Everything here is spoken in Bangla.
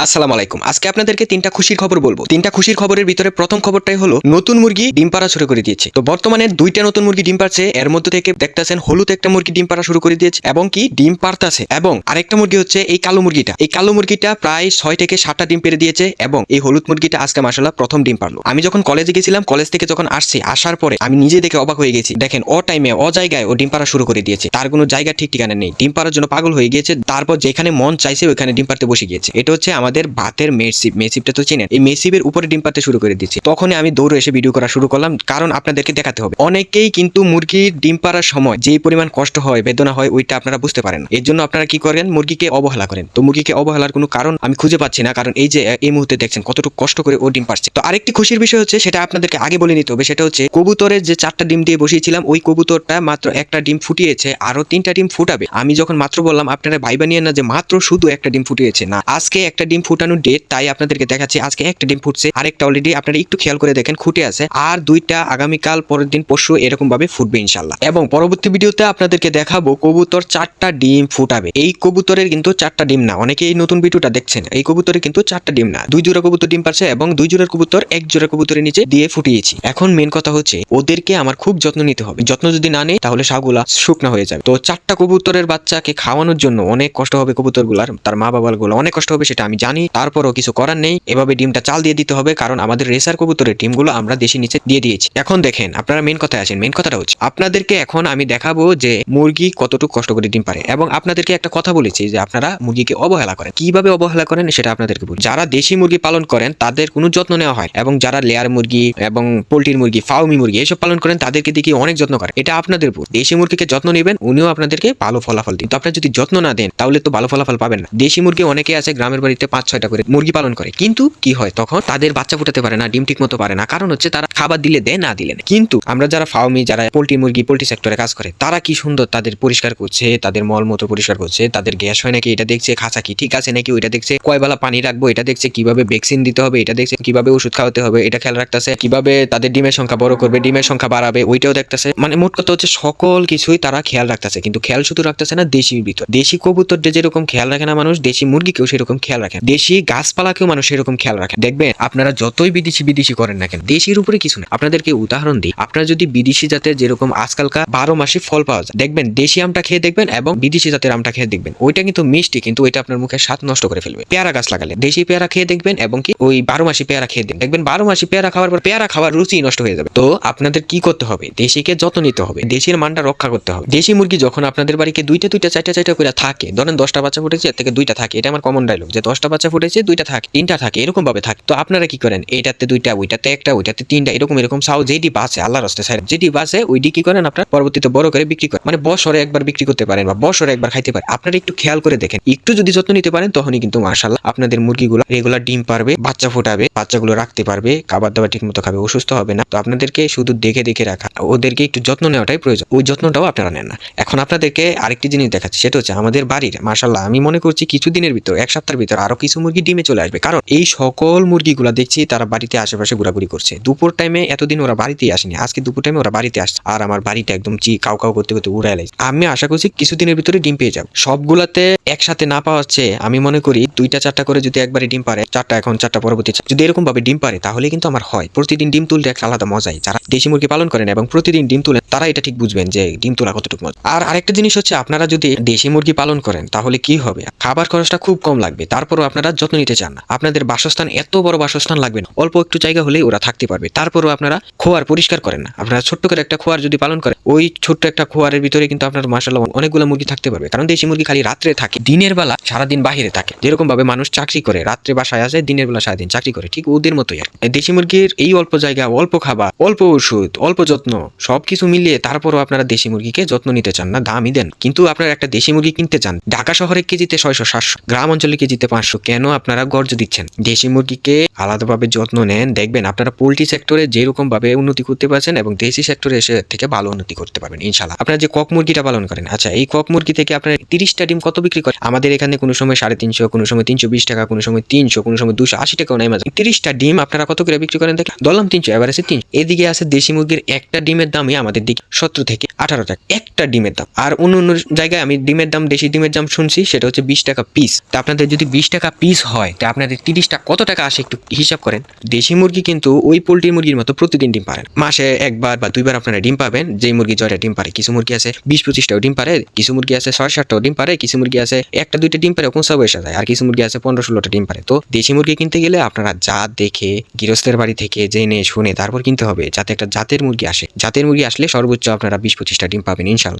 আসসালামু আলাইকুম। আজকে আপনাদেরকে তিনটা খুশির খবর বলব। তিনটা খুশির খবরের ভিতরে প্রথম খবরটাই হলো, নতুন মুরগি ডিম পাড়া শুরু করে দিয়েছে। তো বর্তমানে দুইটা নতুন মুরগি ডিম পারছে এর মধ্যে থেকে দেখতেছেন হলুদ একটা মুরগি ডিম পাড়া শুরু করে দিয়েছে এবং কি ডিম পারতাছে এবং আরেকটা মুরগি হচ্ছে এই কালো মুরগিটা। এই কালো মুরগিটা প্রায় ছয় থেকে সাতটা ডিম পেরে দিয়েছে এবং এই হলুদ মুরগিটা আজকে মাসাল্লাহ প্রথম ডিম পারল আমি যখন কলেজে গেছিলাম, কলেজ থেকে যখন আসছি, আসার পরে আমি নিজে দেখে অবাক হয়ে গেছি। দেখেন, অ টাইমে, অ জায়গায় ও ডিম পাড়া শুরু করে দিয়েছে। তার কোনো জায়গা ঠিক ঠিকানা নেই। ডিম পাড়ার জন্য পাগল হয়ে গিয়েছে। তারপর যেখানে মন চাইছে, ওখানে ডিম পাড়তে বসে গিয়েছে। এটা হচ্ছে আমাদের ভাতের মেসিপ মেসিপটা তো চেনেন? এই মেসিপের উপরে ডিম পাতে শুরু করে দিচ্ছে তখনই আমি দৌড়ে এসে ভিডিও করা শুরু করলাম, কারণ আপনাদেরকে দেখাতে হবে। অনেকেই কিন্তু মুরগির ডিম পাড়ার সময় যেই পরিমাণ কষ্ট হয়, বেদনা হয়, ওইটা আপনারা বুঝতে পারেন এর জন্য আপনারা কি করেন? মুরগিকে অবহেলা করেন। তো মুরগিকে অবহেলার কোনো কারণ আমি খুঁজে পাচ্ছি না, কারণ এই যে এই মুহূর্তে দেখছেন কতটুকু কষ্ট করে ও ডিম পারছে তো আরেকটি খুশির বিষয় হচ্ছে, সেটা আপনাদেরকে আগে বলে নিতে হবে, সেটা হচ্ছে কবুতরের যে চারটা ডিম দিয়ে বসিয়েছিলাম, ওই কবুতরটা মাত্র একটা ডিম ফুটিয়েছে, আরও তিনটা ডিম ফুটাবে। আমি যখন মাত্র বললাম, আপনারা ভাইবা নিয়ে না যে মাত্র শুধু একটা ডিম ফুটিয়েছে, না, আজকে একটা ডিম ফুটানোর ডেট তাই আপনাদেরকে দেখাচ্ছি। আজকে একটা ডিম ফুটছে, আরেকটা অলরেডি আপনারা একটু খেয়াল করে দেখেন, খুঁটে আছে। আর দুইটা আগামীকাল, পরের দিন, পরশু এরকম ভাবে ফুটবে ইনশাল্লাহ এবং পরবর্তী ভিডিওতে আপনাদেরকে দেখাবো কবুতর চারটা ডিম ফুটাবে। এই কবুতরের কিন্তু চারটা ডিম না অনেকে এই নতুন ভিডিওটা দেখছেন। এই কবুতরের কিন্তু চারটা ডিম না, দুই জোড়া কবুতর ডিম পারছে এবং দুই জোড়ার কবুতর এক জোড়া কবুতরের নিচে দিয়ে ফুটিয়েছি। এখন মেন কথা হচ্ছে, ওদেরকে আমার খুব যত্ন নিতে হবে। যত্ন যদি না নেই তাহলে শাগুলা শুকনো হয়ে যাবে। তো চারটা কবুতরের বাচ্চাকে খাওয়ানোর জন্য অনেক কষ্ট হবে কবুতরগুলার, তার মা বাবারগুলো অনেক কষ্ট হবে, সেটা আমি জানি, তারপরও কিছু করার নেই। এভাবে ডিমটা চাল দিয়ে দিতে হবে, কারণ আমাদের রেসার কবুতরের ডিমগুলো আমরা দেশি নিচে দিয়ে দিয়েছি। এখন দেখেন, আপনারা মেন কথায় আসেন। মেন কথাটা হচ্ছে, আপনাদেরকে এখন আমি দেখাবো যে মুরগি কতটুকু কষ্ট করে ডিম পারে। এবং আপনাদেরকে একটা কথা বলেছি যে আপনারা মুরগিকে অবহেলা করেন। কীভাবে অবহেলা করেন, সেটা আপনাদেরকে বলি যারা দেশি মুরগি পালন করেন, তাদের কোনো যত্ন নেওয়া হয় এবং যারা লেয়ার মুরগি এবং পোলট্রির মুরগি ফাউমি মুরগি, এসব পালন করেন, তাদেরকে দেখি অনেক যত্ন করে এটা আপনাদের উপর। দেশি মুরগিকে যত্ন নেবেন, উনিও আপনাদেরকে ভালো ফলাফল দিন। তো আপনারা যদি যত্ন না দেন, তাহলে তো ভালো ফলাফল পাবেন না। দেশি মুরগি অনেকে আছে, গ্রামের বাড়িতে পাঁচ ছয়টা করে মুরগি পালন করে। কিন্তু কি হয়? তখন তাদের বাচ্চা ফুটাতে পারে না, ডিম ঠিক মতো পারে না। কারণ হচ্ছে তারা খাবার দিলে দেয়, না দিলে না কিন্তু আমরা যারা ফার্মি যারা পোলট্রি মুরগি, পোলট্রি সেক্টরে কাজ করে, তারা কি সুন্দর তাদের পরিষ্কার করছে, তাদের মলমূত্র পরিষ্কার করছে, তাদের গ্যাস হয় নাকি এটা দেখছে, খাঁচা কি ঠিক আছে নাকি ওইটা দেখছে কয় বেলা পানি রাখব, এটা দেখছে, কীভাবে ভ্যাকসিন দিতে হবে, এটা দেখছে, কীভাবে ওষুধ খাওয়াতে হবে, এটা খেয়াল রাখতেছে, কীভাবে তাদের ডিমের সংখ্যা বড় করবে, ডিমের সংখ্যা বাড়াবে, ওইটাও দেখতেছে। মানে মোট কথা হচ্ছে সকল কিছুই তারা খেয়াল রাখতেছে, কিন্তু খেয়াল শুধু রাখতেছে না, দেশির ভিতর। দেশি কবুতরটা যেরকম খেয়াল রাখে না মানুষ, দেশি মুরগিকেও সেরকম খেয়াল রাখে দেশি গাছপালাকেও মানুষ এরকম খেয়াল রাখে। দেখবেন, আপনারা যতই বিদেশি বিদেশি করেন না কেন, দেশির উপরে কিছু না। আপনাদেরকে উদাহরণ দিই। আপনারা যদি বিদেশি জাতের যেরকম আজকালকার বারো মাসে ফল পাওয়া যায়, দেখবেন, দেশি আমটা খেয়ে দেখবেন এবং বিদেশি জাতের আমটা খেয়ে দেখবেন। ওইটা কিন্তু মিষ্টি, কিন্তু ওইটা আপনার মুখে স্বাদ নষ্ট করে ফেলবে। পেয়ারা গাছ লাগালে, দেশি পেয়ারা খেয়ে দেখবেন এবং কি ওই বারো মাসি পেয়ারা খেয়ে দেখবেন। দেখবেন, বারো মাসি পেয়ারা খাওয়ার পর পেয়ারা খাওয়ার রুচি নষ্ট হয়ে যাবে। তো আপনাদের কি করতে হবে? দেশিকে যত্ন নিতে হবে। দেশির মানটা রক্ষা করতে হবে। দেশি মুরগি যখন আপনাদের বাড়িতে দুইটা দুইটা, চারটা চারটা করে থাকে, ধরেন দশটা বাচ্চা ফুটেছে, এর থেকে দুইটা থাকে, এটা আমার কমন ডায়লগ যে দশটা বাচ্চা ফুটেছে, দুইটা থাকে, তিনটা থাকে এরকম ভাবে থাকে। তো আপনারা কি করেন? এটাতে দুইটা, ওইটাতে একটা, ওইটাতে তিনটা, এরকম এরকম। সাও যেটি বাসে আল্লাহ রস্তে সাইড যেটি বাসে ওইটি কি করেন আপনার? পরবর্তীতে বড় করে বিক্রি করেন। মানে বছরে একবার বিক্রি করতে পারেন বা বছরে একবার খাইতে পারেন। আপনারা একটু খেয়াল করে দেখেন। একটু যদি যত্ন নিতে পারেন, তখনই কিন্তু মার্শাল্লাহ আপনাদের মুরগিগুলো রেগুলার ডিম পারবে, বাচ্চা ফোটাবে, বাচ্চাগুলো রাখতে পারবে খাবার দাবার ঠিক মতো খাবে, অসুস্থ হবে না। তো আপনাদেরকে শুধু দেখে দেখে রাখা। ওদেরকে একটু যত্ন নেওয়াটাই প্রয়োজন। ওই যত্নটাও আপনারা নেন না। এখন আপনাদেরকে আরেকটি জিনিস দেখাচ্ছি, সেটা হচ্ছে আমাদের বাড়ির মার্শাল্লাহ আমি মনে করছি কিছুদিনের ভিতর, এক সপ্তাহের ভিতর আরও কিছু মুরগি ডিমে চলে আসবে। কারণ এই সকল মুরগিগুলো দেখছি তারা বাড়িতে আশেপাশে ঘোরাঘুরি করছে। দুপুর টাইমে এতদিন ওরা বাড়িতেই আসেনি। আজকে দুপুর টাইমে ওরা বাড়িতে আসছে। আর আমার বাড়িটা একদম চি কাউ কাউ করতে করতে উড়াই লাগছে। আমি আশা করছি কিছুদিনের ভিতরে ডিম পেয়ে যাব। সবগুলাতে একসাথে না পাওয়া হচ্ছে, আমি মনে করি দুইটা, চারটা করে যদি একবারে ডিম পারে, চারটা এখন, চারটা পরবর্তী যদি এরকম ভাবে ডিম পারে, তাহলে কিন্তু আমার হয়। প্রতিদিন ডিম তুলতে একটা আলাদা মজাই। যারা দেশি মুরগি পালন করেন এবং প্রতিদিন ডিম তুলেন তারা এটা ঠিক বুঝবেন যে ডিম তোলা কতটুকু মজা। আর আরেকটা জিনিস হচ্ছে, আপনারা যদি দেশি মুরগি পালন করেন, তাহলে কি হবে? খাবার খরচটা খুব কম লাগবে। তারপরও আপনারা যত্ন নিতে চান না। আপনাদের বাসস্থান এত বড় বাসস্থান লাগবে না। অল্প একটু জায়গা হলেই ওরা থাকতে পারবে। তারপরও আপনারা খোয়ার পরিষ্কার করেন না। আপনারা ছোট্ট করে একটা খোয়ার যদি পালন করেন, ওই ছোট্ট একটা খোয়ারের ভিতরে কিন্তু আপনার মাসাল্লাহ অনেকগুলো মুরগি থাকতে পারবে। কারণ দেশি মুরগি খালি রাত্রে থাকে, দিনের বেলা সারাদিন বাহিরে থাকে। যেরকম ভাবে মানুষ চাকরি করে, রাত্রে বাসায় আসে, দিনের বেলা সারাদিন চাকরি করে। ঠিক ওদের মতোই আর দেশি মুরগির এই অল্প জায়গা, অল্প খাবার, অল্প ওষুধ, অল্প যত্ন, সবকিছু মিলিয়ে তারপরও আপনারা দেশি মুরগিকে যত্ন নিতে চান না, দামই দেন কিন্তু আপনারা একটা দেশি মুরগি কিনতে চান, ঢাকা শহরে কেজিতে ছয়শো, সাতশো, গ্রাম অঞ্চলে কেজিতে পাঁচশো কেন আপনারা গর্জ দিচ্ছেন? দেশি মুরগিকে আলাদাভাবে যত্ন নেন। দেখবেন আপনারা পোলট্রি সেক্টরে যেরকম ভাবে উন্নতি করতে পারছেন এবং দেশি সেক্টরে এসে থেকে ভালো উন্নতি করতে পারবেন ইনশাল্লাহ আপনারা যে কক মুরগিটা পালন করেন আচ্ছা এই কক মুরগি থেকে আপনার তিরিশটা ডিম কত বিক্রি করেন? আমাদের এখানে কোনো সময় সাড়ে তিনশো, কোনো সময় তিনশো বিশ টাকা, কোনো সময় তিনশো, কোনো সময় দুশো আশি টাকাও নেই মাঝে। তিরিশটা ডিম আপনারা কত করে বিক্রি করেন দেখেন? দলাম তিনশো এবার আছে তিনশো। এদিকে আছে দেশি মুরগির একটা ডিমের দামই আমাদের দিকে সত্তর থেকে আঠারো টাকা। একটা ডিমের দাম। আর অন্য অন্য জায়গায় আমি ডিমের দাম, দেশি ডিমের দাম শুনছি, সেটা হচ্ছে বিশ টাকা পিস তা আপনাদের যদি বিশ টাকা পিস হয়, তা আপনাদের তিরিশটা কত টাকা আসে একটু হিসাব করেন? দেশি মুরগি কিন্তু ওই পোলট্রি মুরগির মতো প্রতিদিন ডিম পারেন। মাসে একবার বা দুইবার আপনারা ডিম পাবেন। যেই মুরগি জয়টা ডিম পারে, কিছু মুরগি আছে বিশ পঁচিশটাও ডিম পারে, কিছু মুরগি আছে ছয় সাতটাও ডিম পারে, কিছু মুরগি আছে একটা দুইটা ডিম পারে পৌঁছা বসে যায়। আর কিছু মুরগি আছে পনেরো ষোলোটা ডিম পারে। তো দেশি মুরগি কিনতে গেলে আপনারা জাত দেখে, গৃহস্থের বাড়ি থেকে জেনে, শুনে তারপর কিনতে হবে, যাতে একটা জাতের মুরগি আসে। জাতের মুরগি আসলে সর্বোচ্চ আপনারা বিশ পঁচিশটা ডিম পাবেন ইনশাল্লাহ